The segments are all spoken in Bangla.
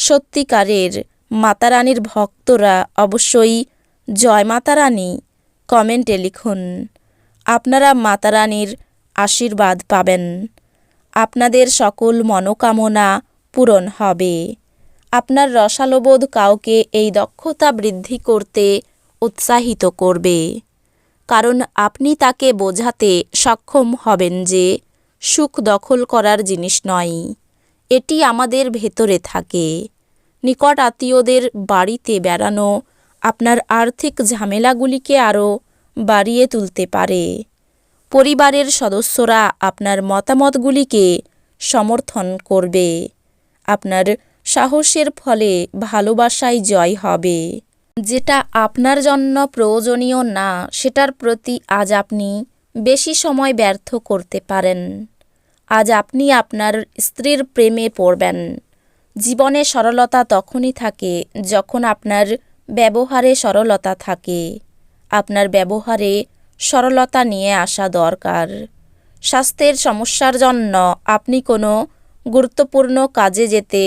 সত্যিকারের মাতারানীর ভক্তরা অবশ্যই জয় মাতারানী কমেন্টে লিখুন। আপনারা মাতারানীর আশীর্বাদ পাবেন। আপনাদের সকল মনোকামনা পূরণ হবে। আপনার রসালোবোধ কাউকে এই দক্ষতা বৃদ্ধি করতে উৎসাহিত করবে। কারণ আপনি তাকে বোঝাতে সক্ষম হবেন যে সুখ দখল করার জিনিস নয়। এটি আমাদের ভেতরে থাকে। নিকট আত্মীয়দের বাড়িতে বেড়ানো আপনার আর্থিক ঝামেলাগুলিকে আরও বাড়িয়ে তুলতে পারে। পরিবারের সদস্যরা আপনার মতামতগুলিকে সমর্থন করবে। আপনার সাহসের ফলে ভালোবাসায় জয় হবে। যেটা আপনার জন্য প্রয়োজনীয় না, সেটার প্রতি আজ আপনি বেশি সময় ব্যর্থ করতে পারেন। আজ আপনি আপনার স্ত্রীর প্রেমে পড়বেন। জীবনে সরলতা তখনই থাকে যখন আপনার ব্যবহারে সরলতা থাকে। আপনার ব্যবহারে সরলতা নিয়ে আসা দরকার। স্বাস্থ্যের সমস্যার জন্য আপনি কোনো গুরুত্বপূর্ণ কাজে যেতে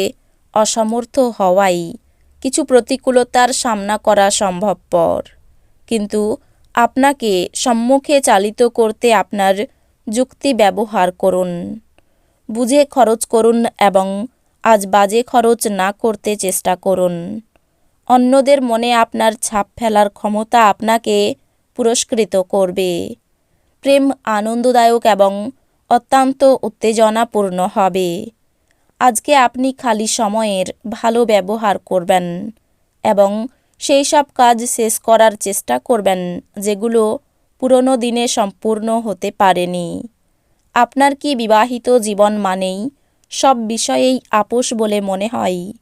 অসমর্থ হওয়াই কিছু প্রতিকূলতার সামনা করা সম্ভবপর। কিন্তু আপনাকে সম্মুখে চালিত করতে আপনার যুক্তি ব্যবহার করুন। বুঝে খরচ করুন এবং আজ বাজে খরচ না করতে চেষ্টা করুন। অন্যদের মনে আপনার ছাপ ফেলার ক্ষমতা আপনাকে পুরস্কৃত করবে। প্রেম আনন্দদায়ক এবং অত্যন্ত উত্তেজনাপূর্ণ হবে। আজকে আপনি খালি সময়ের ভালো ব্যবহার করবেন এবং সেই সব কাজ শেষ করার চেষ্টা করবেন যেগুলো পুরনো দিনে সম্পূর্ণ হতে পারেনি। আপনার কি বিবাহিত জীবন মানেই সব বিষয়েই আপোষ বলে মনে হয়?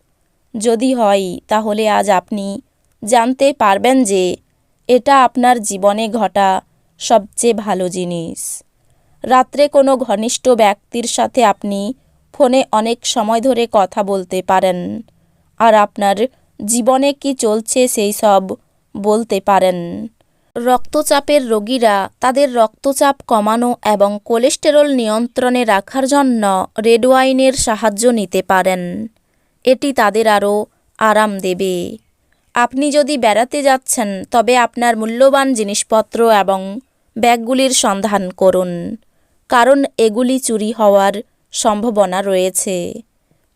যদি হয়, তাহলে আজ আপনি জানতে পারবেন যে এটা আপনার জীবনে ঘটা সবচেয়ে ভালো জিনিস। রাত্রে কোনো ঘনিষ্ঠ ব্যক্তির সাথে আপনি ফোনে অনেক সময় ধরে কথা বলতে পারেন আর আপনার জীবনে কি চলছে সেই সব বলতে পারেন। রক্তচাপের রোগীরা তাদের রক্তচাপ কমানো এবং কোলেস্টেরল নিয়ন্ত্রণে রাখার জন্য রেড ওয়াইনের সাহায্য নিতে পারেন। এটি তাদের আরও আরাম দেবে। আপনি যদি বেড়াতে যাচ্ছেন, তবে আপনার মূল্যবান জিনিসপত্র এবং ব্যাগগুলির সন্ধান করুন, কারণ এগুলি চুরি হওয়ার সম্ভাবনা রয়েছে।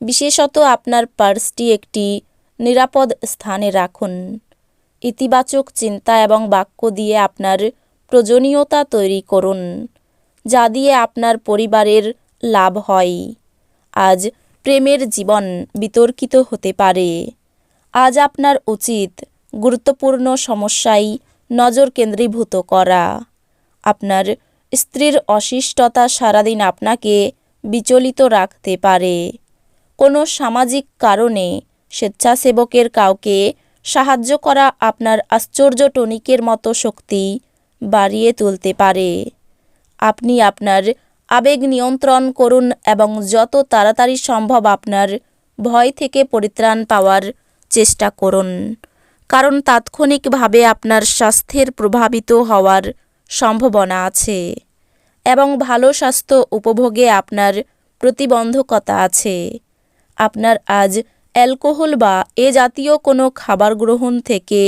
বিশেষত আপনার পার্সটি একটি নিরাপদ স্থানে রাখুন। ইতিবাচক চিন্তা এবং বাক্য দিয়ে আপনার প্রয়োজনীয়তা তৈরি করুন, যা দিয়ে আপনার পরিবারের লাভ হয়। আজ প্রেমের জীবন বিতর্কিত হতে পারে। আজ আপনার উচিত গুরুত্বপূর্ণ সমস্যায় নজর কেন্দ্রীভূত করা। আপনার স্ত্রীর অশিষ্টতা সারাদিন আপনাকে বিচলিত রাখতে পারে। কোনো সামাজিক কারণে স্বেচ্ছাসেবকের কাউকে সাহায্য করা আপনার আশ্চর্য টনিকের মতো শক্তি বাড়িয়ে তুলতে পারে। আপনি আপনার আবেগ নিয়ন্ত্রণ করুন এবং যত তাড়াতাড়ি সম্ভব আপনার ভয় থেকে পরিত্রাণ পাওয়ার চেষ্টা করুন। কারণ তাৎক্ষণিকভাবে আপনার স্বাস্থ্যের প্রভাবিত হওয়ার সম্ভাবনা আছে এবং ভালো স্বাস্থ্য উপভোগে আপনার প্রতিবন্ধকতা আছে। আপনার আজ অ্যালকোহল বা এ জাতীয় কোনো খাবার গ্রহণ থেকে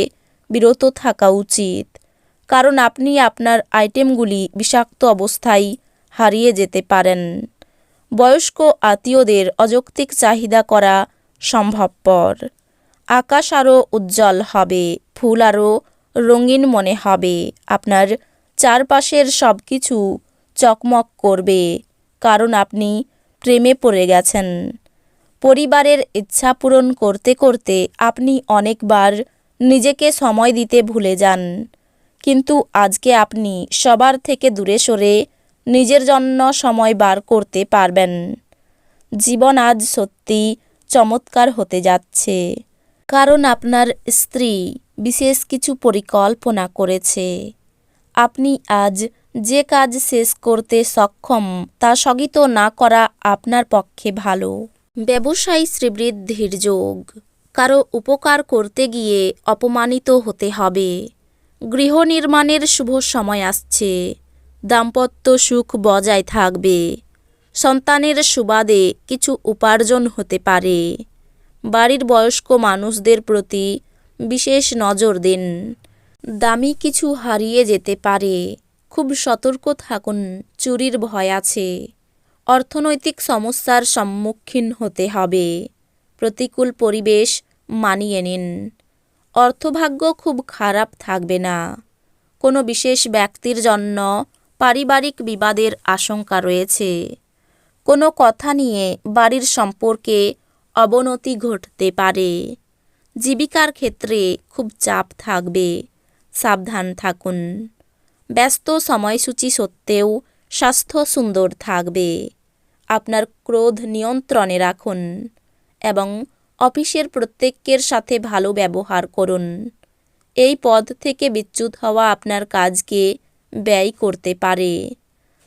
বিরত থাকা উচিত। কারণ আপনি আপনার আইটেমগুলি বিষাক্ত অবস্থায় হারিয়ে যেতে পারেন। বয়স্ক আত্মীয়দের অযৌক্তিক চাহিদা করা সম্ভবপর। আকাশ আরও উজ্জ্বল হবে, ফুল আরও রঙিন মনে হবে, আপনার চারপাশের সব কিছু চকমক করবে, কারণ আপনি প্রেমে পড়ে গেছেন। পরিবারের ইচ্ছা পূরণ করতে করতে আপনি অনেকবার নিজেকে সময় দিতে ভুলে যান। কিন্তু আজকে আপনি সবার থেকে দূরে সরে নিজের জন্য সময় বার করতে পারবেন। জীবন আজ সত্যি চমৎকার হতে যাচ্ছে। কারণ আপনার স্ত্রী বিশেষ কিছু পরিকল্পনা করেছে। আপনি আজ যে কাজ শেষ করতে সক্ষম তা স্থগিত না করা আপনার পক্ষে ভালো। ব্যবসায়ী শ্রীবৃদ্ধির যোগ। কারও উপকার করতে গিয়ে অপমানিত হতে হবে। গৃহ নির্মাণের শুভ সময় আসছে। দাম্পত্য সুখ বজায় থাকবে। সন্তানের সুবাদে কিছু উপার্জন হতে পারে। বাড়ির বয়স্ক মানুষদের প্রতি বিশেষ নজর দিন। দামি কিছু হারিয়ে যেতে পারে। খুব সতর্ক থাকুন, চুরির ভয় আছে। অর্থনৈতিক সমস্যার সম্মুখীন হতে হবে। প্রতিকূল পরিবেশ মানিয়ে নিন। অর্থভাগ্য খুব খারাপ থাকবে না। কোনো বিশেষ ব্যক্তির জন্য পারিবারিক বিবাদের আশঙ্কা রয়েছে। কোনো কথা নিয়ে বাড়ির সম্পর্কে অবনতি ঘটতে পারে। জীবিকার ক্ষেত্রে খুব চাপ থাকবে। সাবধান থাকুন। ব্যস্ত সময়সূচি সত্ত্বেও স্বাস্থ্য সুন্দর থাকবে। আপনার ক্রোধ নিয়ন্ত্রণে রাখুন এবং অফিসের প্রত্যেকের সাথে ভালো ব্যবহার করুন। এই পদ থেকে বিচ্যুত হওয়া আপনার কাজকে ব্যয় করতে পারে,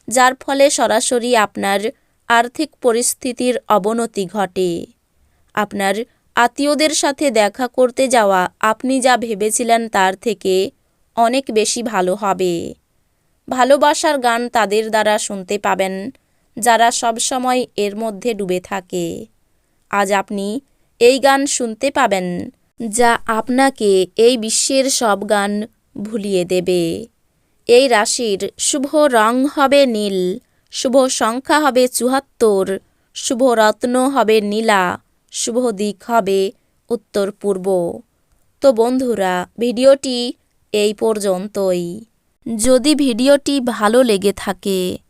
যার ফলে সরাসরি আপনার আর্থিক পরিস্থিতির অবনতি ঘটে। আপনার আত্মীয়দের সাথে দেখা করতে যাওয়া আপনি যা ভেবেছিলেন তার থেকে অনেক বেশি ভালো হবে। ভালোবাসার গান তাদের দ্বারা শুনতে পাবেন। যারা সবসময় এর মধ্যে ডুবে থাকে। আজ আপনি এই গান শুনতে পাবেন, যা আপনাকে এই বিশ্বের সব গান ভুলিয়ে দেবে। এই রাশির শুভ রং হবে নীল, শুভ সংখ্যা হবে চুহাত্তর শুভ রত্ন হবে নীলা, শুভ দিক হবে উত্তর পূর্ব। তো বন্ধুরা, ভিডিওটি এই পর্যন্তই। যদি ভিডিওটি ভালো লেগে থাকে